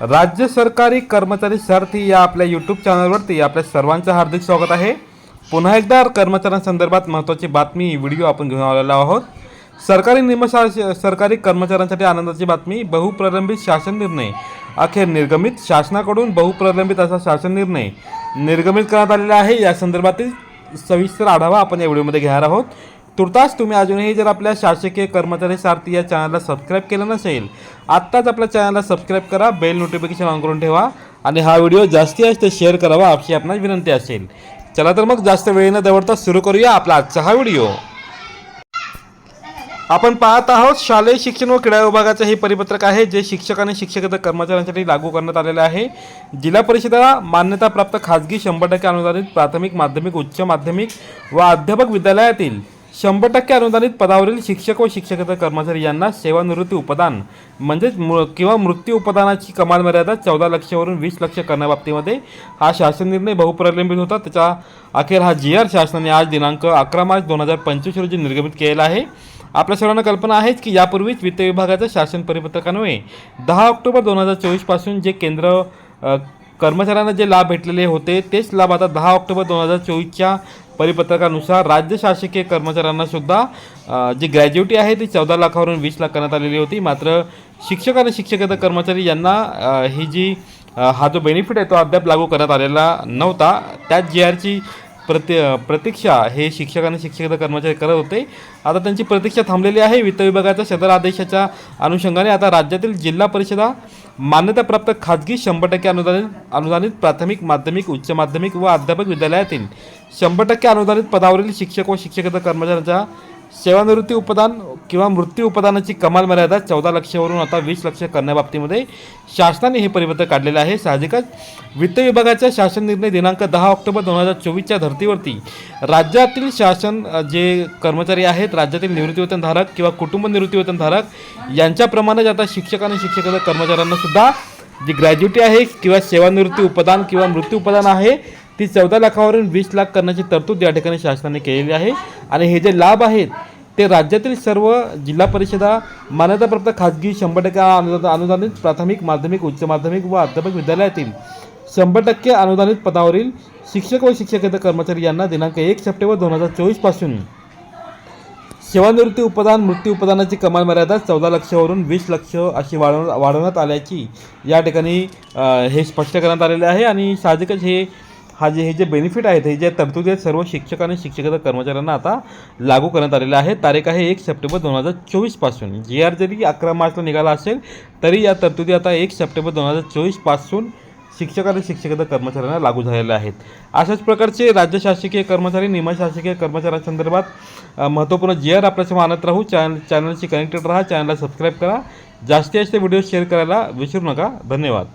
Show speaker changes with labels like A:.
A: राज्य सरकारी कर्मचारी सारथी या आपल्या यूट्यूब चॅनलवरती आपल्या सर्वांचं हार्दिक स्वागत आहे. पुन्हा एकदा कर्मचाऱ्यांसंदर्भात महत्त्वाची बातमी व्हिडिओ आपण घेऊन आलेलो आहोत. सरकारी निमशा सरकारी कर्मचाऱ्यांसाठी आनंदाची बातमी बहुप्रलंबित शासन निर्णय. अखेर निर्गमित शासनाकडून बहुप्रलंबित असा शासन निर्णय निर्गमित करण्यात आलेला आहे. या संदर्भातील सविस्तर आढावा आपण या व्हिडिओमध्ये घेणार आहोत. तुर्तास तुम्ही अजूनही जर आपल्या शासकीय कर्मचारी सारथी या चॅनलला सबस्क्राईब केलं नसेल आत्ताच आपल्या चॅनलला सबस्क्राईब करा बेल नोटिफिकेशन ऑन करून ठेवा आणि हा व्हिडिओ जास्तीत जास्त शेअर करावा अशी आपणास विनंती असेल. चला तर मग जास्त वेळ न दवडता सुरू करूया आपला आजचा हा व्हिडिओ. आपण पाहत आहोत शालेय शिक्षण व क्रीडा विभागाचं हे परिपत्रक आहे जे शिक्षक आणि शिक्षकेतर कर्मचाऱ्यांसाठी लागू करण्यात आलेलं आहे. जिल्हा परिषदेला मान्यताप्राप्त खाजगी शंभर टक्के अनुदानित प्राथमिक माध्यमिक उच्च माध्यमिक व अध्यापक विद्यालयातील शंभर टक्के अनुदानित पदावरील शिक्षक व शिक्षकेतर कर्मचारी यांना सेवानिवृत्ती उपदान म्हणजेच मृ किंवा मृत्यू उपदानाची कमाल मर्यादा चौदा लक्षवरून वीस लक्ष करण्याबाबतीमध्ये हा शासन निर्णय बहुप्रलंबित होता. त्याच्या अखेर हा जी आर शासनाने आज दिनांक अकरा मार्च दोन हजार पंचवीस रोजी निर्गमित केलेला आहे. आपल्या सर्वांना कल्पना आहेच की यापूर्वीच वित्त विभागाच्या शासन परिपत्रकान्वये दहा ऑक्टोबर दोन हजार चोवीसपासून जे केंद्र कर्मचाऱ्यांना जे लाभ भेटलेले होते तेच लाभ आता दहा ऑक्टोबर दोन हजार चोवीसच्या परिपत्रकानुसार राज्य शासकीय कर्मचाऱ्यांना सुद्धा जी ग्रॅज्युटी आहे ती चौदा लाखावरून वीस लाख करण्यात आलेली होती. मात्र शिक्षक आणि शिक्षकेतर कर्मचारी यांना ही जी हा जो बेनिफिट आहे तो अद्याप लागू करण्यात आलेला नव्हता. त्याच जी आरची प्रति प्रतीक्षा हे शिक्षक आणि शिक्षक कर्मचारी करत होते. आता त्यांची प्रतीक्षा थांबलेली आहे. वित्त विभागाच्या सदर आदेशाच्या अनुषंगाने आता राज्यातील जिल्हा परिषदा मान्यताप्राप्त खाजगी शंभर टक्के अनुदानित अनुदानित प्राथमिक माध्यमिक उच्च माध्यमिक व अध्यापक विद्यालयातील शंभर टक्के अनुदानित पदावरील शिक्षक व शिक्षकेतर कर्मचाऱ्यांच्या सेवानिवृत्ती उपदान किंवा मृत्यू उपदानाची कमाल मर्यादा चौदा लक्षावरून आता वीस लक्ष करण्याबाबतीमध्ये शासनाने हे परिपत्रक काढलेले आहे. साहजिकच वित्त विभागाचा शासन निर्णय दिनांक दहा ऑक्टोबर दोन हजार चोवीसच्या धर्तीवरती राज्यातील शासन जे कर्मचारी आहेत राज्यातील निवृत्तीवेतनधारक किंवा कुटुंब निवृत्तीवेतनधारक यांच्याप्रमाणेच आता शिक्षक आणि शिक्षकेतर कर्मचाऱ्यांना सुद्धा जी ग्रॅज्युटी आहे किंवा सेवानिवृत्ती उपदान किंवा मृत्यू उपदान आहे ती चौदा लाखावरून वीस लाख करण्याची तरतूद या ठिकाणी शासनाने केलेली आहे. आणि हे जे लाभ आहेत ते राज्यातील सर्व जिल्हा परिषदा मान्यताप्राप्त खाजगी शंभर टक्के अनुदान अनुदानित प्राथमिक माध्यमिक उच्च माध्यमिक व अध्यापक विद्यालयातील शंभर टक्के अनुदानित पदावरील शिक्षक व शिक्षकेतर कर्मचारी यांना दिनांक एक सप्टेंबर दोन हजार चोवीसपासून सेवानिवृत्ती उपदान मृत्यू उपदानाची कमाल मर्यादा चौदा लक्षावरून वीस लक्ष अशी वाढव वाढवण्यात आल्याची या ठिकाणी हे स्पष्ट करण्यात आलेले आहे. आणि साहजिकच हे हा जे हे जे बेनिफिट आहेत हे जे तरतुदी आहेत सर्व शिक्षक आणि शिक्षकेतर कर्मचाऱ्यांना आता लागू करण्यात आलेलं आहे तारीख आहे एक सप्टेंबर दोन हजार चोवीसपासून जी आर जरी अकरा मार्चला निघाला असेल तरी या तरतुदी आता एक सप्टेंबर दोन हजार चोवीसपासून शिक्षक आणि शिक्षकेतर कर्मचाऱ्यांना लागू झालेल्या आहेत. अशाच प्रकारचे राज्य शासकीय कर्मचारी निमशासकीय कर्मचाऱ्यांसंदर्भात महत्त्वपूर्ण जी आर आपल्यासमोर आणत राहू. चॅनल चॅनलशी कनेक्टेड राहा. चॅनलला सबस्क्राईब करा. जास्तीत जास्त व्हिडिओ शेअर करायला विसरू नका. धन्यवाद.